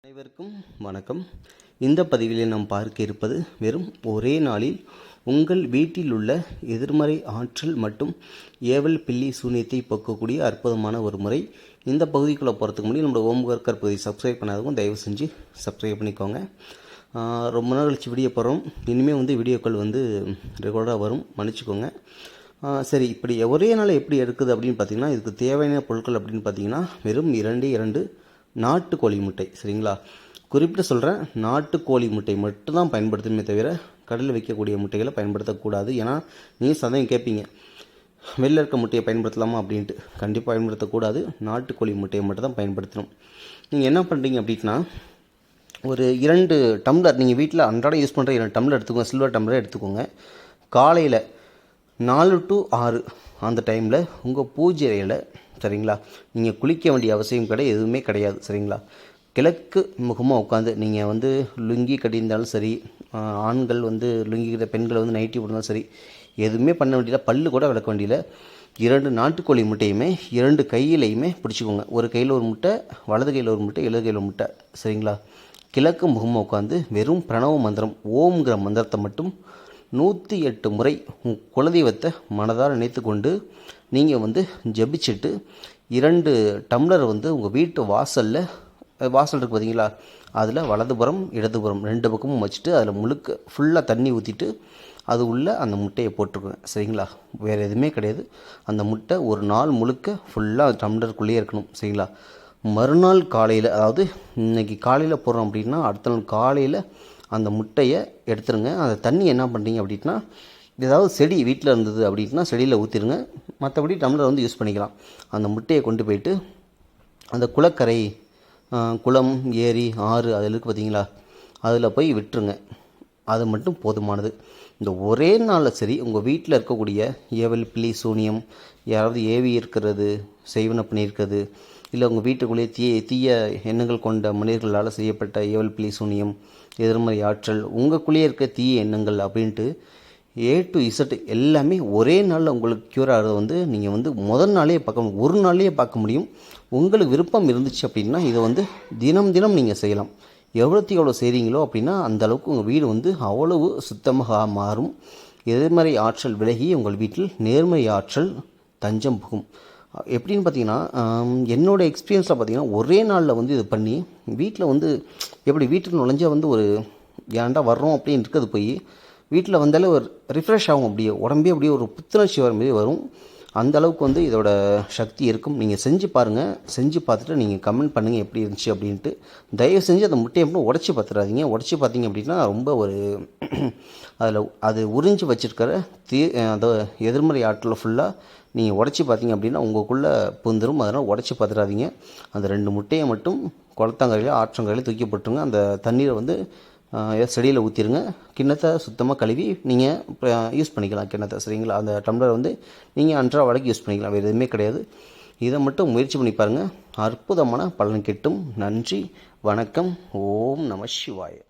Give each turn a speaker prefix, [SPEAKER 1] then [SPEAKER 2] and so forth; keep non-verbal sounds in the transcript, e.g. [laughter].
[SPEAKER 1] அனைவருக்கும் வணக்கம். இந்த பதிவில் நாம் பார்க்க இருப்பது வெறும் ஒரே நாளில் உங்கள் வீட்டில் உள்ள எதிர்மறை ஆற்றல் மற்றும் ஏவல் பில்லி சூனியத்தை போக்கக்கூடிய அற்புதமான ஒரு முறை. இந்த பகுதிக்குள்ளே போகிறதுக்கு முன்னாடி நம்மளோட ஓம்கர்கர் பகுதி சப்ஸ்கிரைப் பண்ணாதவங்க தயவு செஞ்சு சப்ஸ்கிரைப் பண்ணிக்கோங்க. ரொம்ப நாள் கழிச்சு வீடியோ போகிறோம் இனிமேல் வந்து வீடியோக்கள் வந்து ரெகுலராக வரும். மன்னிச்சுக்கோங்க. சரி இப்படி ஒரே நாள் எப்படி எடுக்குது அப்படின்னு பார்த்தீங்கன்னா இதுக்கு தேவையான பொருட்கள் அப்படின்னு பார்த்தீங்கன்னா வெறும் இரண்டு இரண்டு நாட்டுக்கோழி முட்டை சரிங்களா? குறிப்பிட்டு சொல்கிறேன் நாட்டுக்கோழி முட்டை மட்டும்தான் பயன்படுத்தணுமே தவிர கடலில் வைக்கக்கூடிய முட்டைகளை பயன்படுத்தக்கூடாது. ஏன்னா நீங்கள் சந்தேகம் கேட்பீங்க வெளில இருக்க முட்டையை பயன்படுத்தலாமா அப்படின்ட்டு. கண்டிப்பாக பயன்படுத்தக்கூடாது நாட்டுக்கோழி முட்டையை மட்டும் தான் பயன்படுத்தணும். நீங்கள் என்ன பண்ணுறீங்க அப்படின்னா ஒரு இரண்டு டம்ளர் நீங்கள் வீட்டில் அன்றாடம் யூஸ் பண்ணுற இரண்டு டம்ளர் எடுத்துக்கோங்க சில்வர் டம்ளர் எடுத்துக்கோங்க. காலையில் நாலு டு ஆறு அந்த டைமில் உங்கள் பூஜை அறையில் சரிங்களா? நீங்கள் குளிக்க வேண்டிய அவசியம் கிடையாது எதுவுமே கிடையாது சரிங்களா? கிழக்கு முகமாக உட்காந்து நீங்கள் வந்து லுங்கி கட்டியிருந்தாலும் சரி ஆண்கள் வந்து லுங்கி கட்ட பெண்கள் வந்து நைட்டி போட்டிருந்தாலும் சரி எதுவுமே பண்ண வேண்டியதில்ல. பல்லு கூட விளக்க வேண்டியதில்ல. இரண்டு நாட்டுக்கோழி முட்டையுமே இரண்டு கையிலையுமே பிடிச்சிக்கோங்க. ஒரு கையில் ஒரு முட்டை வலது கையில் ஒரு முட்டை இடது கையில் ஒரு முட்டை சரிங்களா? கிழக்கு முகமாக உட்காந்து வெறும் பிரணவ மந்திரம் ஓம்ங்கிற மந்திரத்தை மட்டும் நூற்றி எட்டு முறை உன் குலதெய்வத்தை மனதால் நினைத்து கொண்டு நீங்கள் வந்து ஜபிச்சுட்டு இரண்டு டம்ளர் வந்து உங்கள் வீட்டு வாசலில் வாசல் இருக்குது பார்த்தீங்களா அதில் வலதுபுறம் இடதுபுறம் ரெண்டு பக்கமும் வச்சுட்டு அதில் முழுக்க ஃபுல்லாக தண்ணி ஊற்றிட்டு அது உள்ளே அந்த முட்டையை போட்டுருக்குங்க சரிங்களா? வேறு எதுவுமே கிடையாது. அந்த முட்டை ஒரு நாள் முழுக்க ஃபுல்லாக டம்ளருக்குள்ளேயே இருக்கணும். சரிங்களா? மறுநாள் காலையில் அதாவது இன்னைக்கு காலையில் போடுறோம் அப்படின்னா அடுத்த நாள் காலையில் அந்த முட்டையை எடுத்துருங்க. அந்த தண்ணி என்ன பண்ணுறீங்க அப்படின்னா ஏதாவது செடி வீட்டில் இருந்தது அப்படின்னா செடியில் ஊற்றிடுங்க மற்றபடி டம்ளர் வந்து யூஸ் பண்ணிக்கலாம். அந்த முட்டையை கொண்டு போயிட்டு அந்த குளக்கரை குளம் ஏரி ஆறு அதில் இருக்குது பார்த்தீங்களா? அதில் போய் விட்டுருங்க. அது மட்டும் போதுமானது. இந்த ஒரே நாளில் சரி உங்கள் வீட்டில் இருக்கக்கூடிய ஏவல் பில்லி சூனியம் யாராவது ஏவி இருக்கிறது செய்வன பண்ணியிருக்கிறது இல்லை உங்கள் வீட்டுக்குள்ளேயே தீய தீய எண்ணங்கள் கொண்ட மனிதர்களால் செய்யப்பட்ட ஏவல் பில்லி சூனியம் எதிர்மறை ஆற்றல் உங்களுக்குள்ளேயே இருக்க தீய எண்ணங்கள் அப்படின்ட்டு ஏ டு இசட் எல்லாமே ஒரே நாளில் உங்களுக்கு க்யூர் ஆகிறது வந்து நீங்கள் வந்து முதல் நாளே பார்க்க முடியும். ஒரு நாளையே பார்க்க முடியும். உங்களுக்கு விருப்பம் இருந்துச்சு அப்படின்னா இதை வந்து தினம் தினம் நீங்கள் செய்யலாம். எவ்வளோத்துக்கு எவ்வளோ செய்கிறீங்களோ அப்படின்னா அந்த அளவுக்கு உங்கள் வீடு வந்து அவ்வளவு சுத்தமாக மாறும். எதிர்மறை ஆற்றல் விலகி உங்கள் வீட்டில் நேர்மறை ஆற்றல் தஞ்சம் புகும். எப்படின்னு பார்த்தீங்கன்னா என்னோடய என்னோட எக்ஸ்பீரியன்ஸில் பார்த்தீங்கன்னா ஒரே நாளில் வந்து இது பண்ணி வீட்டில் வந்து எப்படி வீட்டுக்கு நுழைஞ்சா வந்து ஒரு ஏன்டா வர்றோம் அப்படின்னு இருக்கிறது போய் வீட்டில் வந்தாலே ஒரு ரிஃப்ரெஷ் ஆகும் அப்படியே. உடம்பே அப்படியே ஒரு புத்துணர்ச்சி வர மாதிரி வரும். அந்த அளவுக்கு வந்து இதோட சக்தி இருக்கும். நீங்கள் செஞ்சு பாருங்கள் செஞ்சு பார்த்துட்டு நீங்கள் கமெண்ட் பண்ணுங்கள் எப்படி இருந்துச்சு அப்படின்ட்டு. தயவு செஞ்சு அந்த முட்டையை மட்டும் உடச்சி பார்த்துடாதீங்க. உடச்சி பார்த்தீங்க அப்படின்னா ரொம்ப ஒரு [clears throat] அதில் அது உறிஞ்சி வச்சுருக்கிற தீ அந்த எதிர்மறை ஆற்றலை ஃபுல்லாக நீங்கள் உடச்சி பார்த்தீங்க அப்படின்னா உங்களுக்குள்ளே புந்துரும் அதனால் உடச்சி பார்த்துடாதீங்க. அந்த ரெண்டு முட்டையை மட்டும் குளத்தாங்கரையில் ஆற்றங்கரையில் தூக்கி போட்டுருங்க. அந்த தண்ணீரை வந்து செடியில் ஊற்றிடுங்க கிண்ணத்தை சுத்தமாக கழுவி நீங்கள் யூஸ் பண்ணிக்கலாம் கிண்ணத்தை சரிங்களா? அந்த டம்ளர் வந்து நீங்கள் அன்றாட வழக்கு யூஸ் பண்ணிக்கலாம். வேறு எதுவுமே கிடையாது. இதை மட்டும் முயற்சி பண்ணி பாருங்கள் அற்புதமான பலன் கிட்டும். நன்றி வணக்கம். ஓம் நம சிவாயம்